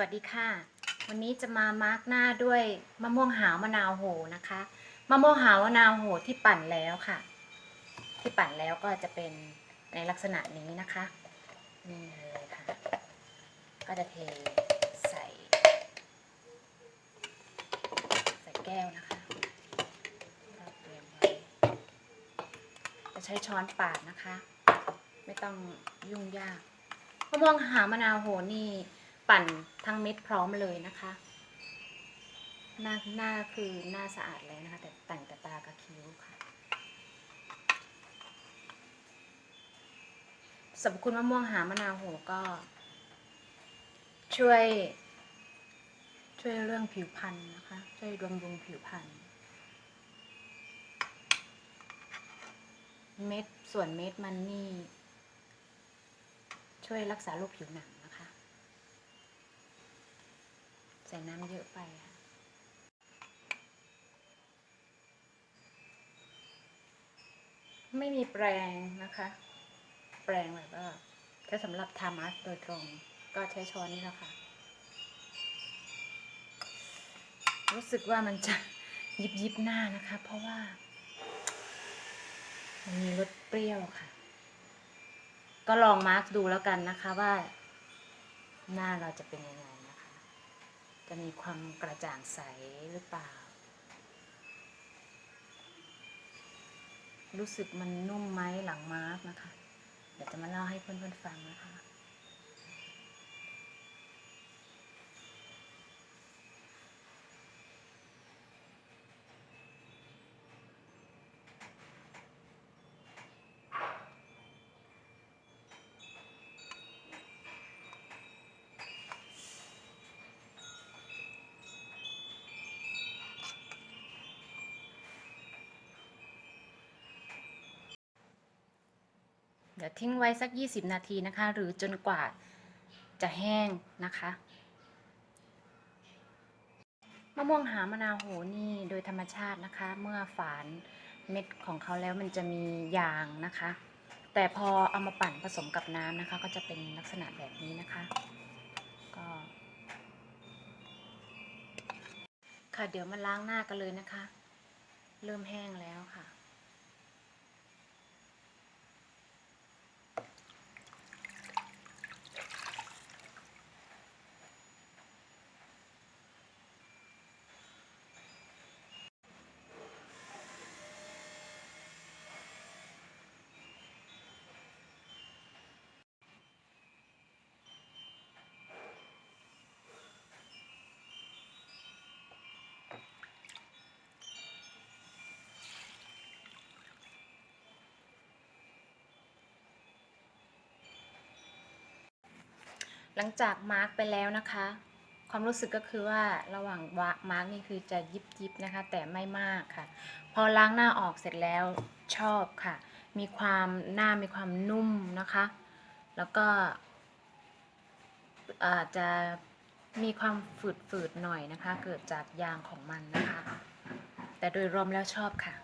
วัสดีค่ะ วันนี้จะมามาร์กหน้าด้วยมะม่วงหาวมะนาวโหนะคะมะม่วงหาวมะนาวโหที่ปั่นแล้วค่ะ ที่ปั่นแล้วก็จะเป็นในลักษณะนี้นะคะนี่เลยค่ะ ก็จะเทใส่ ใส่แก้วนะคะเตรียมไว้จะใช้ช้อนปาดนะคะ ไม่ต้องยุ่งยากมะม่วงหาวมะนาวโหนี่ ปั่นทั้งเม็ดพร้อมเลยนะคะ หน้าหน้าคือหน้าสะอาดแล้วนะคะ แต่แต่งแต่ตากับคิ้วค่ะสรรพคุณมะม่วงหามะนาวโหก็ ช่วย ช่วยเรื่องผิวพรรณนะคะ ช่วยบำรุงผิวพรรณเม็ดส่วนเม็ดมันนี่ ช่วยรักษาโรคผิวหนังนะคะ ใส่น้ำเยอะไปค่ะไม่มีแปรงนะคะ แปรงแบบว่าถ้าสำหรับทามาสโดยตรง ก็ใช้ช้อนนี่แหละค่ะ รู้สึกว่ามันจะยิบยิบหน้านะคะ เพราะว่า มันมีรสเปรี้ยวค่ะ ก็ลองมาร์กดูแล้วกันนะคะว่า หน้าเราจะเป็นยังไง จะมีความกระจ่างใสหรือเปล่า รู้สึกมันนุ่มไหมหลังมาร์กนะคะ เดี๋ยวจะมาเล่าให้เพื่อนๆฟังนะคะ เดี๋ยวทิ้งไว้สัก 20 นาทีนะคะ หรือจนกว่าจะแห้งนะคะมะม่วงหามะนาวโหนี่โดยธรรมชาตินะคะ เมื่อฝานเม็ดของเขาแล้วมันจะมียางนะคะ แต่พอเอามาปั่นผสมกับน้ำนะคะ ก็จะเป็นลักษณะแบบนี้นะคะ ก็ ค่ะเดี๋ยวมาล้างหน้ากันเลยนะคะ เริ่มแห้งแล้วค่ะ หลังจากมาร์กไปแล้วนะคะ ความรู้สึกก็คือว่าระหว่างวะมาร์กนี่คือจะยิบยิบนะคะ แต่ไม่มากค่ะ พอล้างหน้าออกเสร็จแล้วชอบค่ะ มีความหน้ามีความนุ่มนะคะ แล้วก็อาจจะมีความฝืดๆหน่อยนะคะ เกิดจากยางของมันนะคะ แต่โดยรวมแล้วชอบค่ะ